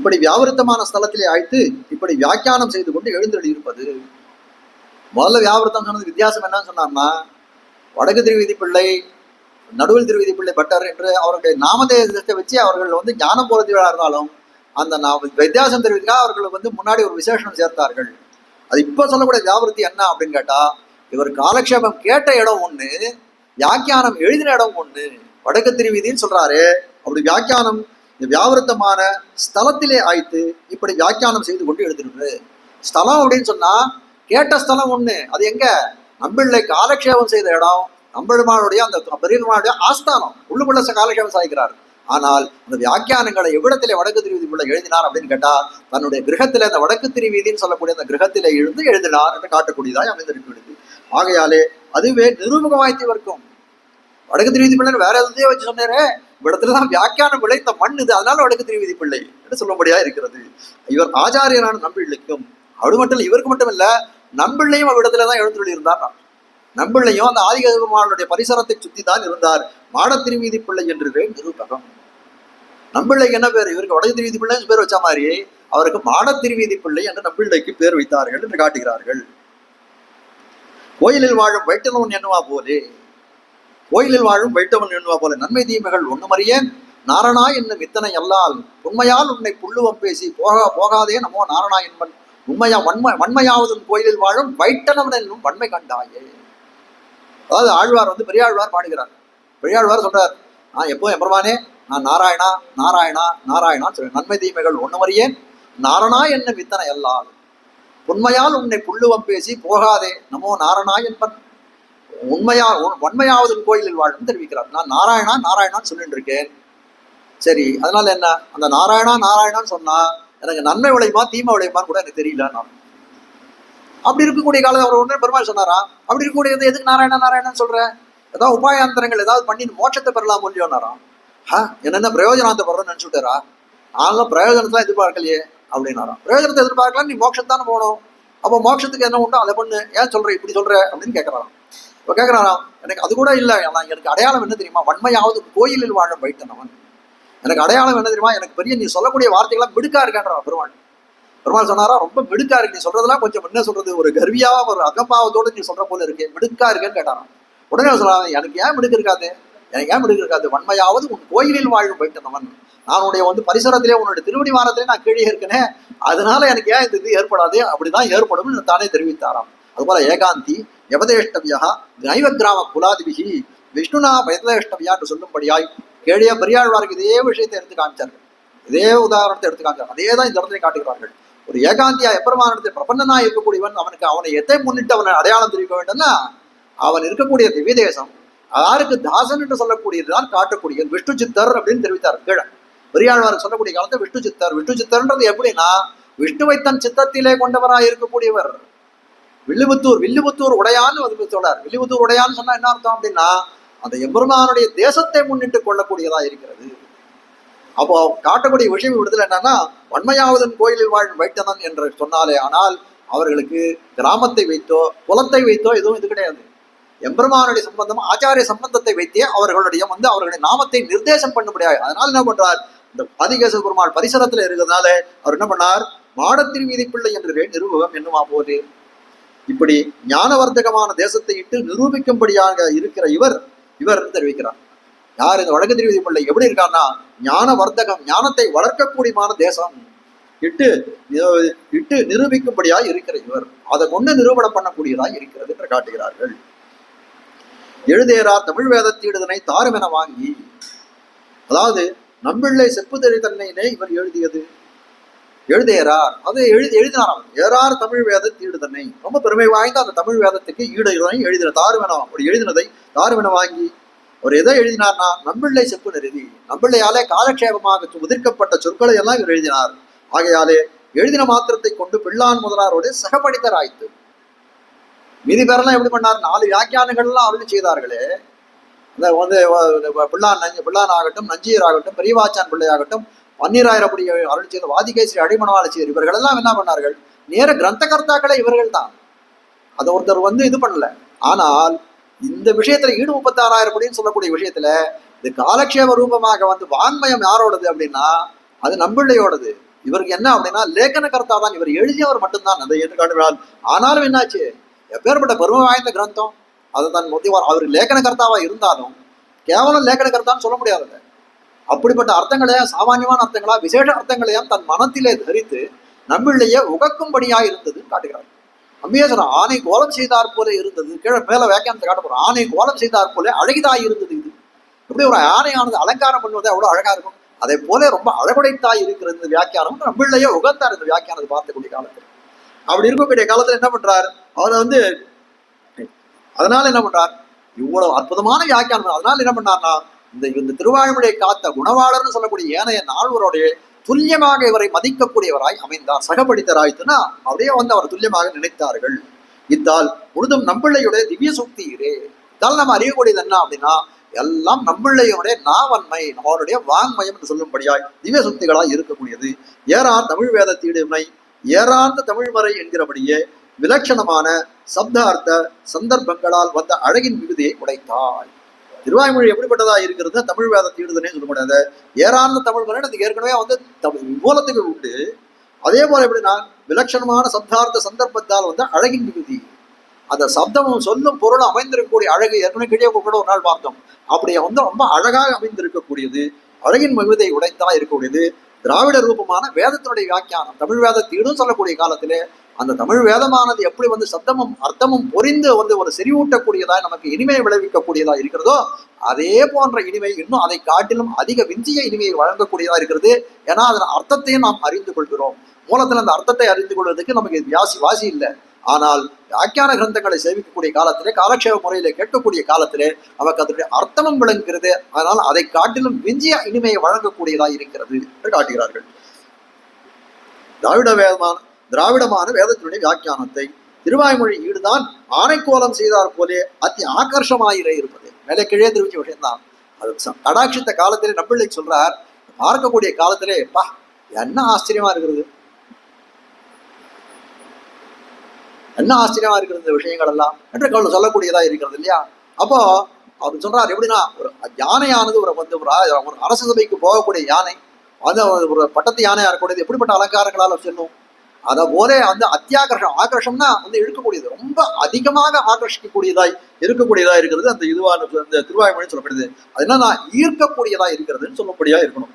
இப்படி வியாவிருத்தமான ஸ்தலத்திலே அழைத்து இப்படி வியாக்கியானம் செய்து கொண்டு எழுந்தெழு இருப்பது. முதல்ல வியாபாரத்தம் சொன்னது வித்தியாசம் என்னன்னு சொன்னார்னா வடக்கு திருவிதி பிள்ளை நடுவில் திருவிதி பிள்ளை பட்டர் என்று அவர்களுடைய நாமதேசத்தை வச்சு அவர்கள் வந்து ஞானம் போறதுவா இருந்தாலும் அந்த நாம வித்தியாசம் தெரிவித்துக்காக அவர்கள் வந்து முன்னாடி ஒரு விசேஷம் சேர்த்தார்கள். அது இப்போ சொல்லக்கூடிய வியாபாரத்தி என்ன அப்படின்னு கேட்டா இவர் காலக்ஷேபம் கேட்ட இடம் ஒண்ணு வியாக்கியானம் எழுதின இடம் ஒண்ணு வடக்கு திருவிதின்னு சொல்றாரு. அப்படி வியாக்கியானம் இந்த வியாபாரத்தமான ஸ்தலத்திலே ஆய்த்து இப்படி வியாக்கியானம் செய்து கொண்டு எழுதிருக்கு ஸ்தலம் அப்படின்னு சொன்னா கேட்ட ஸ்தலம் ஒண்ணு. அது எங்க? நம்பிள்ளை காலக்ஷேபம் செய்த இடம். நம்பெருமானுடைய அந்த பெரியமானுடைய ஆஸ்தானம். உள்ளுக்குள்ள காலக்ஷேபம் சாய்க்கிறார் ஆனால் அந்த வியாக்கியானங்களை எவ்விடத்திலே வடக்கு திருவீதிக்குள்ள எழுதினார் அப்படின்னு கேட்டா தன்னுடைய கிரகத்திலே அந்த வடக்கு திருவீதின்னு சொல்லக்கூடிய அந்த கிரகத்திலே எழுந்து எழுதினார் என்று காட்டக்கூடியதாய் அமைந்திருக்கிறது. ஆகையாலே அதுவே நிரூபகமாய்த்தி இருக்கும் வடக்கு திருவீதிக்குள்ள வேற எதையோ வச்சு சொன்னாரே. இடத்துலதான் வியாக்கியானம் விளைத்த மண் இது. அதனால வடக்கு திருவிதி பிள்ளை என்று சொல்லும்படியா இருக்கிறது. இவர் ஆச்சாரியரான நம்பிள்ளைக்கும் அது மட்டும் இல்ல இவருக்கு மட்டும் இல்ல நம்பிள்ளையும் அவ்விடத்துல தான் எழுந்துள்ளி இருந்தார் நம்பிள்ளையும் அந்த ஆதிகருமானுடைய பரிசரத்தை சுத்தி தான் இருந்தார். மாட திருவீதி பிள்ளை என்று நிரூபகம். நம்பிள்ளைக்கு என்ன பேர்? இவருக்கு வடக்கு திருவீதி பிள்ளைன்னு பேர் வச்ச மாதிரி அவருக்கு மாட திருவீதி பிள்ளை என்று நம்பிள்ளைக்கு பேர் வைத்தார்கள் என்று காட்டுகிறார்கள். கோயிலில் வாழும் வைட்டனவன் என்னவா போலே? கோயிலில் வாழும் வைட்டவன் என்னவா போல நன்மை தீமைகள் ஒண்ணுமறியேன் நாரணா என்னும் இத்தனை அல்லால் உண்மையால் உன்னை புள்ளுவம் பேசி போகா போகாதே நமோ நாரணா என்பன். உண்மையா வன்மை வன்மையாவதும் கோயிலில் வாழும் வைட்டனவன் என்னும் வன்மை கண்டாயே. அதாவது ஆழ்வார் வந்து பெரியாழ்வார் பாடுகிறார். பெரியாழ்வார் சொல்றார் நான் எப்போ எம்பெருமானே நான் நாராயணா நாராயணா நாராயணா சொல்றேன். நன்மை தீமைகள் ஒண்ணுமறியேன் நாரணா என்னும் வித்தனை அல்லால் உண்மையால் உன்னை புள்ளுவம் பேசி போகாதே நமோ நாரணா என்பன். உண்மையா உண்மையாவதன் கோயிலில் வாழும் தெரிவிக்கிறார். நான் நாராயணா நாராயணான்னு சொல்லிட்டு இருக்கேன். சரி அதனால என்ன? அந்த நாராயணா நாராயணான்னு சொன்னா எனக்கு நன்மை விளையுமா தீமை விளையுமான்னு கூட எனக்கு தெரியல நான். அப்படி இருக்கக்கூடிய காலத்தை அவர் உடனே பெருமாள் சொன்னாரா? அப்படி இருக்கக்கூடியது எதுக்கு நாராயணா நாராயணன் சொல்ற? ஏதாவது உபாயாந்தரங்கள் ஏதாவது பண்ணி மோட்சத்தை பெறலாம் இல்லையோனாராம் ஹா என்னென்ன பிரயோஜனத்தை பெறணும்னு நினைச்சுட்டாரா? நாங்களும் பிரயோஜனத்தை எதிர்பார்க்கலையே அப்படின்னாராம் பிரயோஜனத்தை எதிர்பார்க்கலாம் நீ மோட்சத்தானே போகணும். அப்போ மோட்சத்துக்கு என்ன உண்டோ அதை பண்ணு. ஏன் சொல்ற இப்படி சொல்ற? அப்படின்னு கேட்கறாராம் இப்போ கேட்குறாராம் எனக்கு அது கூட இல்லை. ஆனா எனக்கு அடையாளம் என்ன தெரியுமா? வன்மையாவது கோயிலில் வாழும் வைத்தனவன். எனக்கு அடையாளம் என்ன தெரியுமா? எனக்கு பெரிய நீ சொல்லக்கூடிய வார்த்தைகள்லாம் மிடுக்கா இருக்கான்றான் பெருமாள். பெருமாள் சொன்னாரா? ரொம்ப மிடுக்கா இருக்கு. நீ சொல்றதெல்லாம் கொஞ்சம் என்ன சொல்றது ஒரு கர்வியாக ஒரு அகப்பாவத்தோட நீ சொல்ற போல இருக்கு. மிடுக்கா இருக்கேன்னு கேட்டாராம். உடனே அவர் சொல்றாங்க எனக்கு ஏன் மிடுக்கு இருக்காது? எனக்கு ஏன் மிடுக்கு இருக்காது? வன்மையாவது உன் கோயிலில் வாழும் வைத்தனவன். நான் உன்னுடைய வந்து பரிசரத்திலே உன்னுடைய திருவடி வாரத்திலே நான் கீழே இருக்கனே. அதனால எனக்கு ஏன் இந்த இது ஏற்படாது? அப்படிதான் ஏற்படும் தானே தெரிவித்தாராம். அதுபோல ஏகாந்தி யவதேஷ்டவியா நைவ கிராம குலாதிபிகி விஷ்ணுனா பயதேஷ்டவியா என்று சொல்லும்படியாய் கேழிய பெரியாழ்வாருக்கு இதே விஷயத்தை எடுத்து காமிச்சார்கள். இதே உதாரணத்தை எடுத்து காமிச்சார் அதே தான் இந்த இடத்துல காட்டுகிறார்கள் ஒரு ஏகாந்தியா எப்பெருமானத்தில் பிரபந்தனா இருக்கக்கூடியவன் அவனுக்கு அவனை எத்தை முன்னிட்டு அவனை அடையாளம் தெரிவிக்க வேண்டும்னா அவன் இருக்கக்கூடிய திவ்ய தேசம் யாருக்கு தாசன் என்று சொல்லக்கூடியதுதான் காட்டக்கூடிய விஷ்ணு சித்தர் அப்படின்னு தெரிவித்தார். கீழே. பெரியாழ்வாருக்கு சொல்லக்கூடிய காலத்தை விஷ்ணு சித்தர். விஷ்ணு சித்தர்ன்றது எப்படின்னா விஷ்ணுவை தன் சித்தத்திலே கொண்டவராய் இருக்கக்கூடியவர். வில்லுபுத்தூர் வில்லுபுத்தூர் உடையான்னு வந்து சொல்றார் வில்லுபுத்தூர் உடையான்னு சொன்னா என்ன அர்த்தம் அப்படின்னா அந்த எம்பெருமானுடைய தேசத்தை முன்னிட்டு கொள்ளக்கூடியதா இருக்கிறது. அப்போ காட்டக்கூடிய விஷயம் விடுதல் என்னன்னா வன்மையாவதன் கோயிலில் வாழும் வைட்டனன் என்று சொன்னாலே ஆனால் அவர்களுக்கு கிராமத்தை வைத்தோ குலத்தை வைத்தோ எதுவும் இது கிடையாது. எம்பெருமானுடைய சம்பந்தம் ஆச்சாரிய சம்பந்தத்தை வைத்தே அவர்களுடைய வந்து அவர்களுடைய நாமத்தை நிர்தேசம் பண்ண முடியாது அதனால என்ன பண்றார்? இந்த ஆதிகேச பெருமாள் பரிசரத்துல இருக்கிறதுனால அவர் என்ன பண்ணார்? மாடத்தின் வீதி பிள்ளை என்று நிரூபகம் என்னுமா போது? இப்படி ஞானவர்த்தகமான தேசத்தை இட்டு நிரூபிக்கும்படியாக இருக்கிற இவர் இவர் தெரிவிக்கிறார். யார் இந்த வடக்கு திருவிதி பிள்ளை எப்படி இருக்கான்னா ஞான வர்த்தகம் ஞானத்தை வளர்க்கக்கூடியமான தேசம். இட்டு இட்டு நிரூபிக்கும்படியாய் இருக்கிற இவர். அதை கொண்டு நிரூபணம் பண்ணக்கூடியதாய் இருக்கிறது என்று காட்டுகிறார்கள். எழுதேரா தமிழ் வேதத்தீடுதனை தாருமென வாங்கி அதாவது நம்பிள்ளை செப்புதறி தன்னையினே இவர் எழுதியது. எழுதேறார் அதை எழுதி எழுதினாராம் ஏறார் தமிழ் வேத தீடுதனை. ரொம்ப பெருமை வாய்ந்த அந்த தமிழ் வேதத்துக்கு ஈடு எழுதின தாருவனம் அப்படி எழுதினதை தாருவனம் வாங்கி அவர் எதை எழுதினார்னா நம்பிள்ளை செப்பு நெருதி நம்பிள்ளையாலே காலக்ஷேபமாக உதிர்க்கப்பட்ட சொற்களை எல்லாம் இவர் எழுதினார். ஆகையாலே எழுதின மாத்திரத்தை கொண்டு பிள்ளான் முதலாரோடு சகப்படித்தராய்த்து. மீதி பேரெல்லாம் எப்படி பண்ணார்? நாலு வியாக்கியானங்கள்லாம் அருள் செய்தார்களே. இந்த வந்து பிள்ளான் நஞ்சு பிள்ளான் ஆகட்டும் நஞ்சியர் ஆகட்டும் பெரியவாச்சான் பிள்ளையாகட்டும் பன்னீராயிரம் அப்படிங்க அருள் செய்த வாதிகேஸ்ரீ அடிமணவாளச்சீர் இவர்கள் எல்லாம் என்ன பண்ணார்கள்? நேர கிரந்தகர்த்தாக்களே இவர்கள் தான். அதை ஒருத்தர் வந்து இது பண்ணல. ஆனால் இந்த விஷயத்துல ஈடு முப்பத்தாறாயிரம் அப்படின்னு சொல்லக்கூடிய விஷயத்துல இது காலக்ஷேப ரூபமாக வந்து வான்மயம் யாரோடது அப்படின்னா அது நம்பிள்ளையோடது. இவருக்கு என்ன அப்படின்னா லேக்கன கர்த்தா தான். இவர் எழுதியவர் மட்டும்தான். அந்த என்று காட்டுகிறார்? ஆனாலும் என்னாச்சு? எப்பேற்பட்ட பெருமை வாய்ந்த கிரந்தம். அதை தான் முத்திவார் அவர் லேக்கன கர்த்தாவா இருந்தாலும் கேவலம் லேக்கன கர்த்தான்னு சொல்ல முடியாது அப்படிப்பட்ட அர்த்தங்களையும் சாமானியமான அர்த்தங்களா விசேஷ அர்த்தங்களையும் தன் மனத்திலே தரித்து நம்மளையே உகக்கும்படியா இருந்தது காட்டுகிறார். அம்பேஸ்வரர் ஆணை கோலம் செய்தார் போல இருந்தது. கீழே மேல வேக்கானத்தை காட்ட போற ஆணை கோலம் செய்தார் போல அழகிதாய் இருந்தது இது. எப்படி ஒரு ஆணையானது அலங்காரம் பண்ணுவது அவ்வளவு அழகா இருக்கும். அதே போல ரொம்ப அழகுடைத்தாய் இருக்கிற இந்த வியாக்கியானம். நம்மளையே உகந்தார் இந்த வியாக்கியானத்தை பார்த்தக்கூடிய காலத்துல. அப்படி இருக்கக்கூடிய காலத்துல என்ன பண்றார்? அவர் வந்து அதனால என்ன பண்றார்? இவ்வளவு அற்புதமான வியாக்கியானம். அதனால என்ன பண்ணார்னா இந்த இந்த திருவாயுமுடைய காத்த குணவாளர்னு சொல்லக்கூடிய ஏனைய நால்வருடைய துல்லியமாக இவரை மதிக்கக்கூடியவராய் அமைந்தார். சகபடித்தராய்த்துனா அப்படியே வந்து அவர் துல்லியமாக நினைத்தார்கள். இத்தால் முழுதும் நம்பிள்ளையுடைய திவ்ய சுக்தியிரே இதால் நம்ம அறியக்கூடியது என்ன அப்படின்னா எல்லாம் நம்பிள்ளையுடைய நாவன்மை அவருடைய வாங்மயம் என்று சொல்லும்படியாய் திவ்ய சுக்திகளாய் இருக்கக்கூடியது. ஏறார் தமிழ் வேத தீடுமை ஏறார்ந்த தமிழ்மறை என்கிறபடியே விலட்சணமான சப்தார்த்த சந்தர்ப்பங்களால் வந்த அழகின் மிகுதியை உடைத்தாய் திருவாய்மொழி எப்படிப்பட்டதா இருக்கிறது தமிழ் வேத தீடுதனே சொல்ல முடியாது ஏறார்ந்த தமிழ் மறை அது ஏற்கனவே வந்து தமிழ் மூலத்துக்கு உண்டு. அதே போல எப்படின்னா விலட்சணமான சப்தார்த்த சந்தர்ப்பத்தால் வந்து அழகின் மிகுதி அந்த சப்தமும் சொல்லும் பொருள் அமைந்திருக்கக்கூடிய அழகு ஏற்கனவே கிழிய கூட ஒரு நாள் பார்த்தோம். அப்படி வந்து ரொம்ப அழகாக அமைந்திருக்கக்கூடியது அழகின் மிகுதியை உடைத்தா இருக்கக்கூடியது. திராவிட ரூபமான வேதத்தினுடைய வியாக்கியானம் தமிழ் வேத தீடும் சொல்லக்கூடிய காலத்திலே அந்த தமிழ் வேதமானது எப்படி வந்து சப்தமும் அர்த்தமும் பொறிந்து வந்து ஒரு செறிவூட்டக்கூடியதா நமக்கு இனிமையை விளைவிக்கக்கூடியதா இருக்கிறதோ அதே போன்ற இனிமை இன்னும் அதை காட்டிலும் அதிக விஞ்சிய இனிமையை வழங்கக்கூடியதா இருக்கிறது. ஏன்னா அதன் அர்த்தத்தையும் நாம் அறிந்து கொள்கிறோம். மூலத்தில் அந்த அர்த்தத்தை அறிந்து கொள்வதற்கு நமக்கு வியாசி வாசி இல்லை. ஆனால் வியாக்கியான கிரந்தங்களை சேவிக்கக்கூடிய காலத்திலே காலக்ஷேப முறையில கேட்கக்கூடிய காலத்திலே நமக்கு அதனுடைய அர்த்தமும் விளங்குகிறது. அதனால் அதை காட்டிலும் விஞ்சிய இனிமையை வழங்கக்கூடியதாக இருக்கிறது என்று காட்டுகிறார்கள். திராவிட வேதமான திராவிடமான வேதத்தினுடைய வியாக்கியானத்தை திருவாய்மொழி ஈடுதான் ஆணைக்கோலம் செய்தார் போலே அத்தி ஆகர்ஷமாயிரே இருப்பது. மேலே கிழே தெரிவிச்ச விஷயம்தான் அது கடாட்சித்த காலத்திலே நம்பிள்ளை சொல்றார் பார்க்கக்கூடிய காலத்திலே பா என்ன ஆச்சரியமா இருக்கிறது? என்ன ஆச்சரியமா இருக்கிறது இந்த விஷயங்கள் எல்லாம்? என்று கவலை சொல்லக்கூடியதா இருக்கிறது இல்லையா? அப்போ அவர் சொல்றார் எப்படின்னா ஒரு யானையானது ஒரு வந்து ஒரு ஒரு அரசு சபைக்கு போகக்கூடிய யானை அது ஒரு பட்டத்து யானையா இருக்கக்கூடியது எப்படிப்பட்ட அலங்காரங்களால் செல்லும்? அதை போல வந்து அத்தியாகர்ஷம் ஆகர்ஷம்னா வந்து இழுக்கக்கூடியது. ரொம்ப அதிகமாக ஆகர்ஷிக்கக்கூடியதாய் இருக்கக்கூடியதா இருக்கிறது. அந்த இதுவான அந்த திருவாய்மொழி சொல்லப்படுது. அது என்னன்னா ஈர்க்கக்கூடியதா இருக்கிறதுன்னு சொல்லக்கூடியதா இருக்கணும்.